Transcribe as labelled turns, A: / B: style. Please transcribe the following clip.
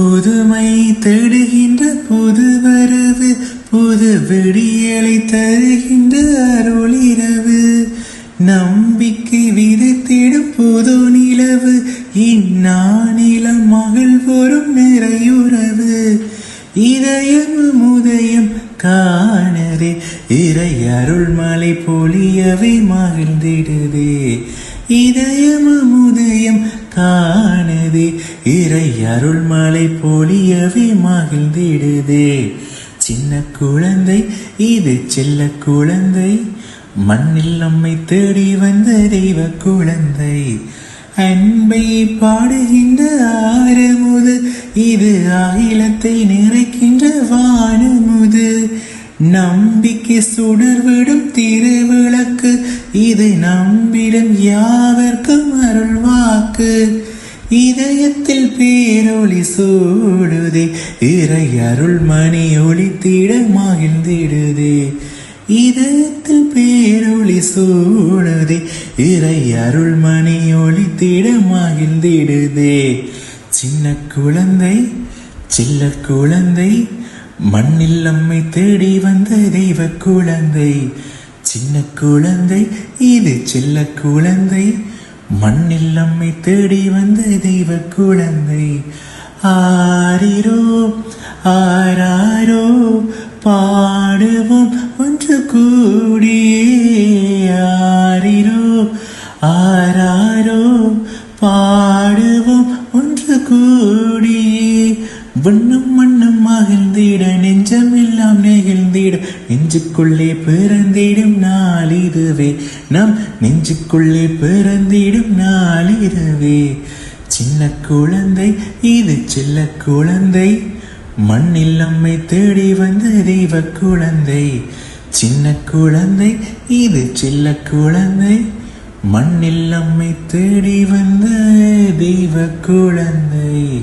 A: புதுமை தேடுகின்ற புது வரவு புது விடியலை தருகின்ற அருளிரவு. நம்பிக்கை விதைத்திடும் புது நிலவு இந்நானிலம் மகள் நிறையுறவு. இதயம் உதயம் காணதே இறை அருள்மலை பொழியவே மகிழ்ந்திடுதே. இதயம் உதயம் காணதே. இறை அருள் மலை பொழியவே மகிழ்ந்திடுதே. சின்ன குழந்தை இது செல்ல குழந்தை. மண்ணில் நம்மை தேடி வந்த தெய்வ குழந்தை. அன்பை பாடுகின்ற ஆரமுது இது அகிலத்தை நிறைக்கின்ற வானமுது. நம்பிக்கை சுடர்விடும் திருவிளக்கு இது நம்பிடம் யாவர்க்கும் அருள்வாக்கு இதயத்தில் பேரொளி சூடுதே இறை அருள் மணி ஒளித்திட மகிழ்ந்திடுதே. இதயத்தில் பேரொளி சூடுதே இறை அருள் மணி ஒளித்திட மகிழ்ந்திடுதே. சின்ன குழந்தை சில்ல குழந்தை மண்ணில் நம்மை தேடி வந்த தெய்வ குழந்தை. சின்ன குழந்தை இது செல்ல குழந்தை மண்ணில் நம்மை தேடி வந்த தெய்வ குழந்தை. ஆரிரோ ஆராரோ பாடுவோம் ஒன்று கூடியே ஆரிரோ ஆராரோ பாடுவோம் ஒன்று கூடியே வண்ணம் வண்ணம் மகிழ்ந்திட நெஞ்சமெல்லாம் நெகிழ்ந்திடும் நெஞ்சுக்குள்ளே பிறந்திடும் நாள் இதுவே நம் நெஞ்சுக்குள்ளே பிறந்திடும் நாள் இதுவே சின்ன குழந்தை இது சில்ல குழந்தை. மண்ணில் நம்மை தேடி வந்த தெய்வ குழந்தை. சின்ன குழந்தை இது சில்ல குழந்தை. மண்ணில் நம்மை தேடி வந்த தெய்வ குழந்தை.